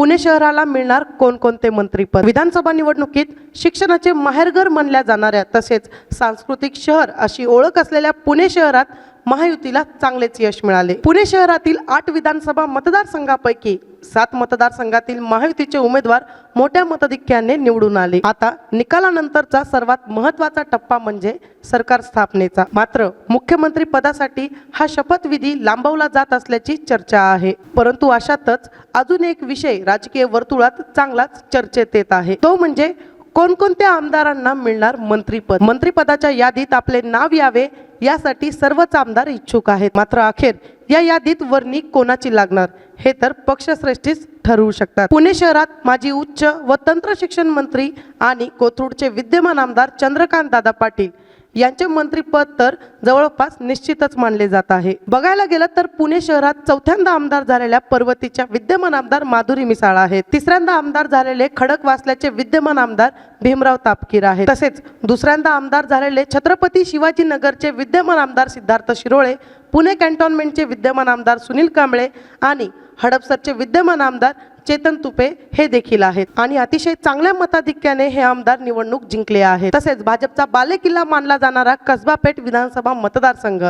पुणे शहराला मिळणार कोणकोणते मंत्रीपद विधानसभा निवडणुकीत शिक्षणाचे माहेरघर मानल्या जाणाऱ्या तसेच सांस्कृतिक शहर अशी ओळख असलेल्या पुणे शहरात महायुतीला चांगलेच यश मिळाले. पुणे शहरातील आठ विधानसभा मतदारसंघापैकी सात मतदारसंघातील महायुतीचे उमेदवार मोठ्या मताधिक्याने निवडून आले. आता निकालानंतरचा सर्वात महत्त्वाचा टप्पा म्हणजे सरकार स्थापनेचा. मात्र मुख्यमंत्री पदासाठी हा शपथविधी लांबवला जात असल्याची चर्चा आहे. परंतु अशातच अजून एक विषय राजकीय वर्तुळात चांगलाच चर्चेत येत आहे. तो म्हणजे कोणकोणत्या आमदारांना मिळणार मंत्रीपद? मंत्रीपदाच्या यादीत आपले नाव यावे यासाठी सर्वच आमदार इच्छुक आहेत. मात्र अखेर या यादीत वर्णी कोणाची लागणार? हे तर पक्षश्रेष्ठीच ठरवू शकतात. पुणे शहरात माजी उच्च व तंत्र शिक्षण मंत्री आणि कोथरूडचे विद्यमान आमदार चंद्रकांत दादा पाटील यांचे मंत्रीपद तर जवळपास निश्चितच मानले जात आहे. बघायला गेलं तर पुणे शहरात चौथ्यांदा आमदार झालेल्या पर्वतीच्या विद्यमान आमदार माधुरी मिसाळ आहेत. तिसऱ्यांदा आमदार झालेले खडक वासल्याचे विद्यमान आमदार भीमराव तापकीर आहेत. तसेच दुसऱ्यांदा आमदार झालेले छत्रपती शिवाजीनगरचे विद्यमान आमदार सिद्धार्थ शिरोळे पुणे कॅन्टॉन्मेंटचे विद्यमान आमदार सुनील कांबळे आणि हडपसरचे विद्यमान आमदार चेतन तुपे हे देखील आहेत. आणि अतिशय चांगल्या मताधिक्याने हे आमदार निवडणूक जिंकले आहे तसेच भाजपचा बालेकिल्ला मानला जाणारा कसबा पेठ विधानसभा मतदारसंघ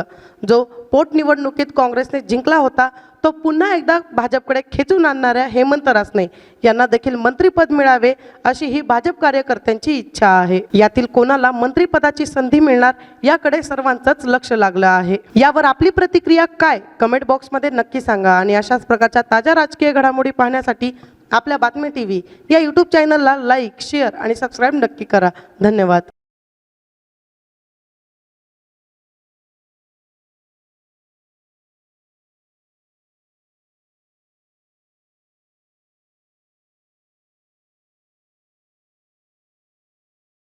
जो पोटनिवडणुकीत काँग्रेसने जिंकला होता तो पुन्हा एकदा भाजपकडे खेचून आणणाऱ्या हेमंत रासने यांना देखील मंत्रीपद मिळावे अशी ही भाजप कार्यकर्त्यांची इच्छा आहे. यातील कोणाला मंत्रीपदाची संधी मिळणार याकडे सर्वांचंच लक्ष लागलं आहे. यावर आपली प्रतिक्रिया काय? कमेंट बॉक्समध्ये नक्की सांगा आणि अशाच प्रकारच्या ताज्या राजकीय घडामोडी पाहण्यासाठी आपल्या बातमी टी व्ही या यूट्यूब चॅनलला लाईक शेअर आणि सबस्क्राईब नक्की करा. धन्यवाद.